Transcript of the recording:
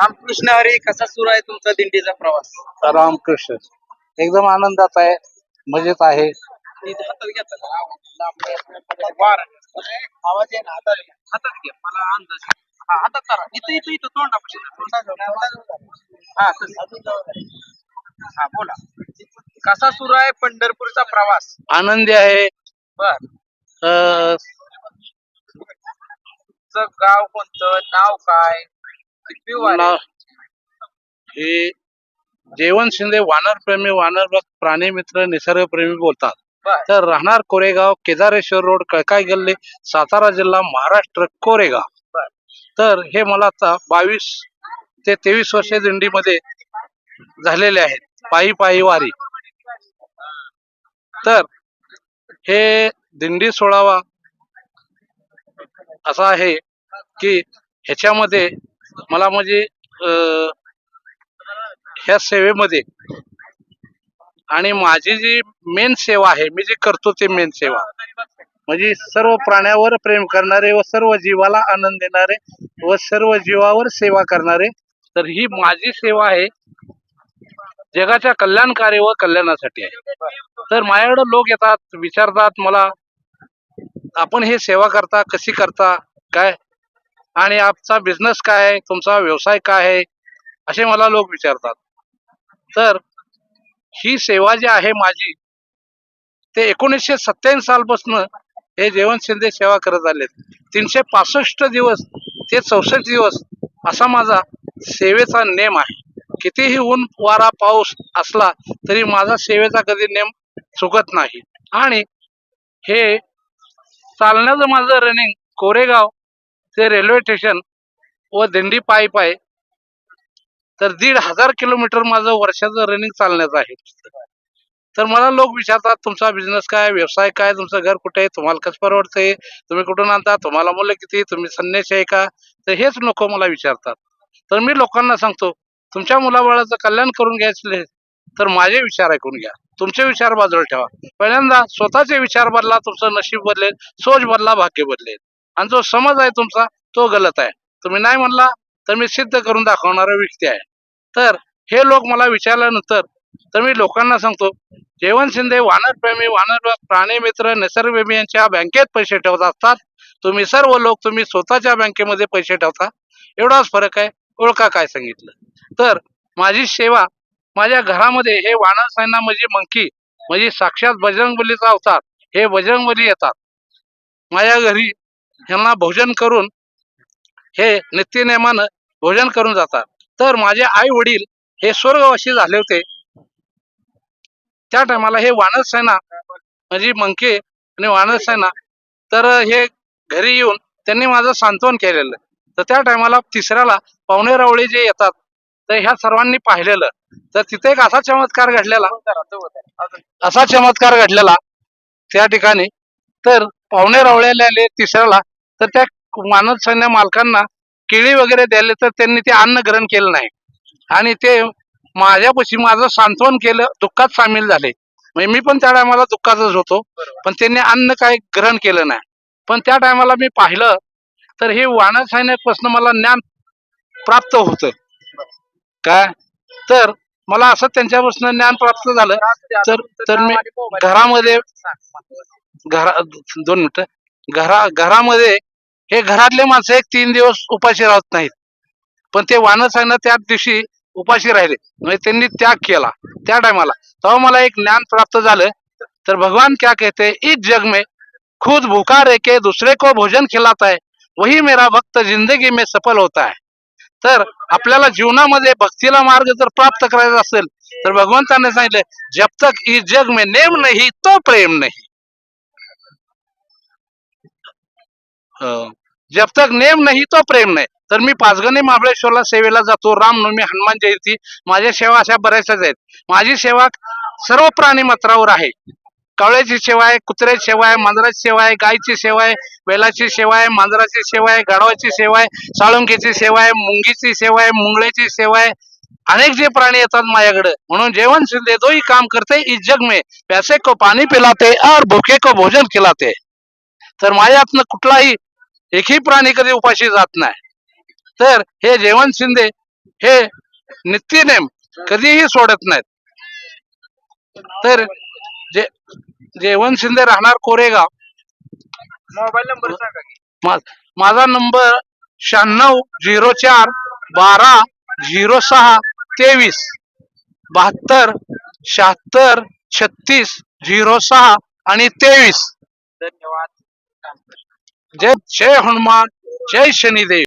रामकृष्ण हरी कसा सुरू आहे तुमचा दिंडीचा प्रवास? रामकृष्ण. एकदम आनंदात आहे मजेत आहे. इथं हातात. आवाज आहे ना हातात घ्या. हातात घ्या. मला अंदाज हा हातात इथं इथं इथं तोंडापाशी हा तसं. हा बोला. कसा सुरू आहे पंढरपूरचा प्रवास? आनंदी आहे. बर. अं, तुमचं गाव कोणतं? नाव काय? हे जेवण शिंदे वानर प्रेमी वानर प्राणी मित्र निसर्ग प्रेमी बोलतात तर राहणार कोरेगाव केदारेश्वर रोड कळकाई गल्ली सातारा जिल्हा महाराष्ट्र कोरेगाव. तर हे मला आता बावीस ते तेवीस वर्षे दिंडीमध्ये झालेले आहेत. पायी पायी वारी. तर हे दिंडी सोडावा असा आहे की ह्याच्यामध्ये मला म्हणजे ह्या सेवेमध्ये आणि माझी जी मेन सेवा आहे मी जी करतो ते मेन सेवा. म्हणजे सर्व प्राण्यावर प्रेम करणारे व सर्व जीवाला आनंद देणारे व सर्व जीवावर सेवा करणारे तर ही माझी सेवा आहे. जगाच्या कल्याणकारी व कल्याणासाठी आहे. तर माझ्याकडे लोक येतात विचारतात मला आपण हे सेवा करता कशी करता काय आणि आपचा बिझनेस काय आहे? तुमचा व्यवसाय काय आहे? असे मला लोक विचारतात. तर ही सेवा जी आहे माझी ते एकोणीसशे सत्त्याऐंशी सालपासून हे जेवण शिंदे सेवा करत आले तीनशे पासष्ट दिवस ते चौसष्ट दिवस असा माझा सेवेचा नेम आहे. कितीही ऊन वारा पाऊस असला तरी माझा सेवेचा कधी नेम चुकत नाही. आणि हे चालण्याचं माझं रनिंग कोरेगाव ते रेल्वे स्टेशन व दिंडी पायी पाय तर दीड हजार किलोमीटर माझं वर्षाचं रनिंग चालण्याचं आहे. तर मला लोक विचारतात तुमचा बिझनेस काय? व्यवसाय काय? तुमचं घर कुठे? आहे तुम्हाला कसं परवडतंय? तुम्ही कुठून आणता? तुम्हाला मुलं किती? तुम्ही संन्यासी आहे का? तर हेच लोक मला विचारतात. तर मी लोकांना सांगतो तुमच्या मुलाबाळाचं कल्याण करून घ्यायचं तर माझे विचार ऐकून घ्या. तुमचे विचार बाजूला ठेवा. पहिल्यांदा स्वतःचे विचार बदला तुमचं नशीब बदलेल सोच बदला भाग्य बदलेल. आणि जो समज आहे तुमचा तो गलत आहे. तुम्ही नाही म्हणला तर मी सिद्ध करून दाखवणारा व्यक्ती आहे. तर हे लोक मला विचारल्यानंतर तर मी लोकांना सांगतो जेवण शिंदे वानरप्रेमी वानर प्राणी मित्र निसर्गप्रेमी यांच्या बँकेत पैसे ठेवत असतात. तुम्ही सर्व लोक तुम्ही स्वतःच्या बँकेमध्ये पैसे ठेवता. एवढाच फरक आहे. ओळखा काय सांगितलं. तर माझी सेवा माझ्या घरामध्ये हे वानर सैना म्हणजे मंकी म्हणजे साक्षात बजरंगबलीचा अवतार हे बजरंगबली येतात. माझ्या घरी ह्यांना भोजन करून हे नित्यनेमानं भोजन करून जातात. तर माझे आई वडील हे स्वर्गवासी झाले होते. त्या टायमाला हे वानरसेना म्हणजे मंके आणि वानरसेना तर हे घरी येऊन त्यांनी माझं सांत्वन केलेलं. तर त्या टायमाला तिसऱ्याला पाहुणे रावळे जे येतात तर ह्या सर्वांनी पाहिलेलं. तर तिथे एक असा चमत्कार घडलेला असा चमत्कार घडलेला त्या ठिकाणी. तर पाहुणे रावळ्याला तिसऱ्याला तर त्या मानव सैन्य मालकांना केळी वगैरे द्यायला तर त्यांनी ते अन्न ग्रहण केलं नाही. आणि ते माझ्यापाशी माझं सांत्वन केलं दुःखात सामील झाले. म्हणजे मी पण त्या टायमाला दुःखातच होतो. पण त्यांनी अन्न काय ग्रहण केलं नाही. पण त्या टायमाला मी पाहिलं तर हे वानर सैन्यापासून मला ज्ञान प्राप्त होत. काय? तर मला असं त्यांच्यापासून ज्ञान प्राप्त झालं. तर तर मी घरामध्ये घरा दोन मिनिटं. घरा घरामध्ये हे घरातले माणसं एक तीन दिवस उपाशी राहत नाहीत. पण ते वानर सांगणं त्या दिवशी उपाशी राहिले. म्हणजे त्यांनी त्याग केला. त्या टायमाला. तेव्हा मला एक ज्ञान प्राप्त झालं. तर भगवान क्या कहते इस जग में खुद भूखा रह के दुसरे को भोजन खिलाता है वही मेरा भक्त जिंदगी में सफल होता है. तर आपल्याला जीवनामध्ये भक्तीला मार्ग जर प्राप्त करायचा असेल तर भगवंताने सांगितलं जब तक इस जग में नेम नाही तो प्रेम नाही. अं, जब तक नेम नाही तो प्रेम नाही। तर मी पाचगणी महाबळेश्वरला सेवेला जातो. रामनवमी हनुमान जयंती. माझ्या सेवा अशा बऱ्याचशाच आहेत. माझी सेवा सर्व प्राणी मात्रावर आहे. कावळ्याची सेवा आहे कुत्र्याची सेवा आहे मांजराची सेवा आहे गायची सेवा आहे बैलाची सेवा आहे मांजराची सेवा आहे गाढवाची सेवा आहे साळुंकीची सेवा आहे मुंगीची सेवा आहे मुंगळ्याची सेवा आहे. अनेक जे प्राणी येतात माझ्याकडे. म्हणून जेवण शिंदे दोही काम करते इस जग में. प्यासे को पाणी पिलाते और भुके को भोजन खिलाते. तर माझ्यातनं कुठलाही एकही प्राणी कधी उपाशी जात नाही. तर हे जेवण शिंदे हे नित्यनेम कधीही सोडत नाहीत. तर जे जेवण शिंदे राहणार कोरेगाव. मोबाईल नंबर सांगा माझा नंबर शहाण्णव झिरो चार बारा झिरो सहा तेवीस. बहात्तर शहात्तर छत्तीस झिरो सहा आणि तेवीस. धन्यवाद. જય જય હનુમાન જય શનિદેવ.